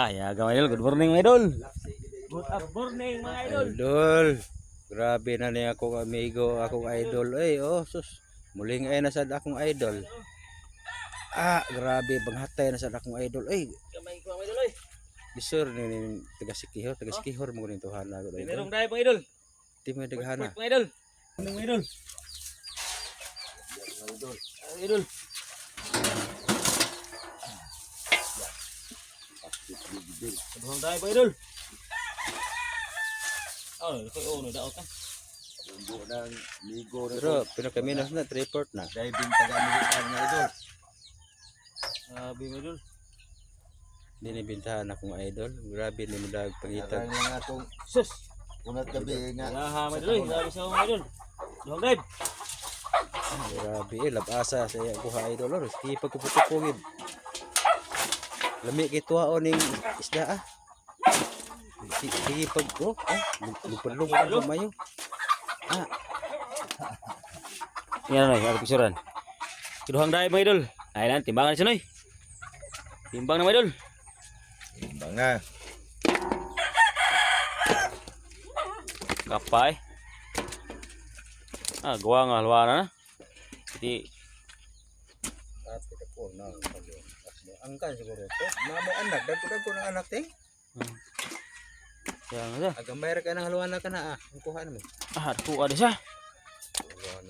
Ay, aga mga idol. Good morning mga idol. Good morning mga idol. Idol. Grabe na ni akong amigo, akong idol. Ay, oh, sus. Muling ay na sad akong idol. Ah, grabe banghatay na sad akong idol. Ay, Kamay ko mga idol oy. bisur ni, taga Sikihor, taga Sikihor mo rin tuhan na ako idol. Merong dai mga idol. Di mo daghana. Mga idol. Morning mga idol. Idol. Duhang dai mga idol. Oh, ito oh, no daot ka. Bumbu ng ligo na Pero pinakaminos na, report na. Diving taga-Amerikan nga idol. Sabi mga idol. Dinibintahan akong idol. Grabe ni mo dag pangitag. Karang nga atong Sus. unat gabi nga. Wala mga idol. Sabi sa mga idol. Duhang dai. Grabe, eh, labasa sa iya kuha idol. Or, di pagkupukupugid. Lami kay tuwaon ning isda ah. Sige pag oh, ah, lupad-lupad kumayo. Ah, Yan na, ada pisuran. Kiduhang dai mga idol. Ay lan timbangan siya noy. Timbang na mga idol. Banga. Kapay. Ah, gawa nga halwa na. Ko na angkan siguro to. Mamo anak, dagdag ko ng anak te. yang ada. Ra ka ng haluan na ka na ah. Ang kuha na mo. Ah, tu ada siya. Haluan.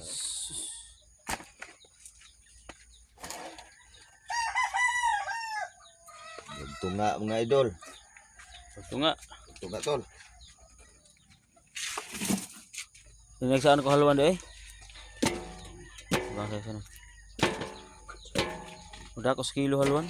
Tunga mga idol. Tu nga. Tunga tol. Ini saan ko haluan deh. Bang saya sana. Udah ko sekilo haluan.